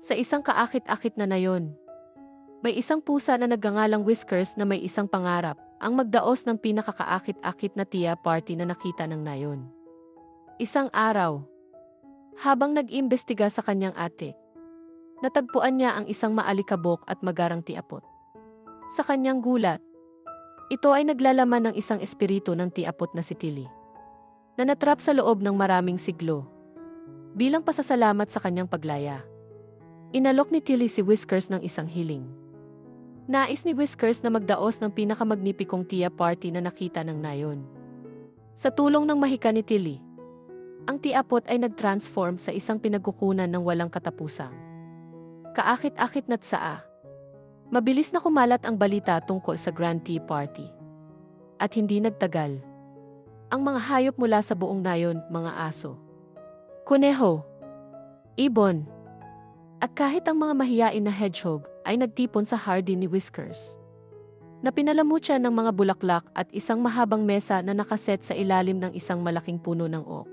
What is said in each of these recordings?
Sa isang kaakit-akit na nayon, may isang pusa na nagngangalang Whiskers na may isang pangarap, ang magdaos ng pinakakaakit-akit na tia party na nakita ng nayon. Isang araw, habang nag-imbestiga sa kanyang ate, natagpuan niya ang isang maalikabok at magarang tiapot. Sa kanyang gulat, ito ay naglalaman ng isang espiritu ng tiapot na si Tilly, na natrap sa loob ng maraming siglo. Bilang pasasalamat sa kanyang paglaya, inalok ni Tilly si Whiskers ng isang hiling. Nais ni Whiskers na magdaos ng pinakamagnipikong tia party na nakita ng nayon. Sa tulong ng mahika ni Tilly, ang tiapot ay nag-transform sa isang pinagkukunan ng walang katapusang. Kaakit-akit na't saa. Mabilis na kumalat ang balita tungkol sa Grand Tea Party. At hindi nagtagal. Ang mga hayop mula sa buong nayon, mga aso. Kuneho. Ibon. At kahit ang mga mahiyain na hedgehog ay nagtipon sa hardy ni Whiskers. Na pinalamut siya ng mga bulaklak at isang mahabang mesa na nakaset sa ilalim ng isang malaking puno ng oak.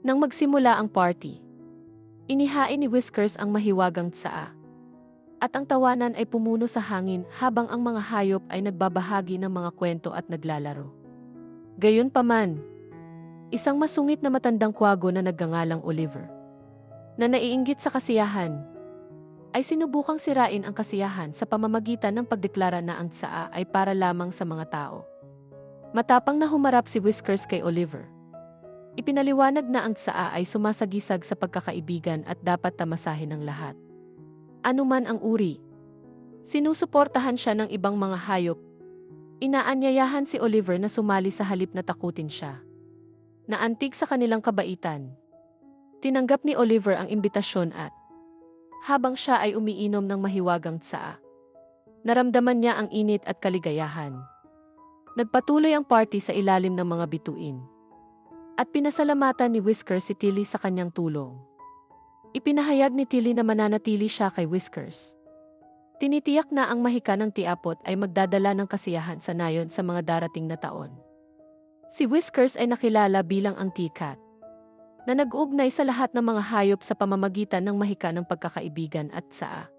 Nang magsimula ang party, inihain ni Whiskers ang mahiwagang tsaa. At ang tawanan ay pumuno sa hangin habang ang mga hayop ay nagbabahagi ng mga kwento at naglalaro. Gayunpaman, isang masungit na matandang kwago na nagngangalang Oliver, na naiinggit sa kasiyahan, ay sinubukang sirain ang kasiyahan sa pamamagitan ng pagdeklara na ang tsaa ay para lamang sa mga tao. Matapang na humarap si Whiskers kay Oliver. Ipinaliwanag na ang tsaa ay sumasagisag sa pagkakaibigan at dapat tamasahin ng lahat anuman ang uri. Sinusuportahan siya ng ibang mga hayop. Inaanyayahan si Oliver na sumali sa halip na takutin siya. Naantig sa kanilang kabaitan. Tinanggap ni Oliver ang imbitasyon at habang siya ay umiinom ng mahiwagang tsaa. Naramdaman niya ang init at kaligayahan. Nagpatuloy ang party sa ilalim ng mga bituin. At pinasalamatan ni Whisker si Tilly sa kanyang tulong. Ipinahayag ni Tilly na mananatili siya kay Whiskers. Tinitiyak na ang mahika ng tiapot ay magdadala ng kasiyahan sa nayon sa mga darating na taon. Si Whiskers ay nakilala bilang ang T-Cat, na nag-uugnay sa lahat ng mga hayop sa pamamagitan ng mahika ng pagkakaibigan at saa.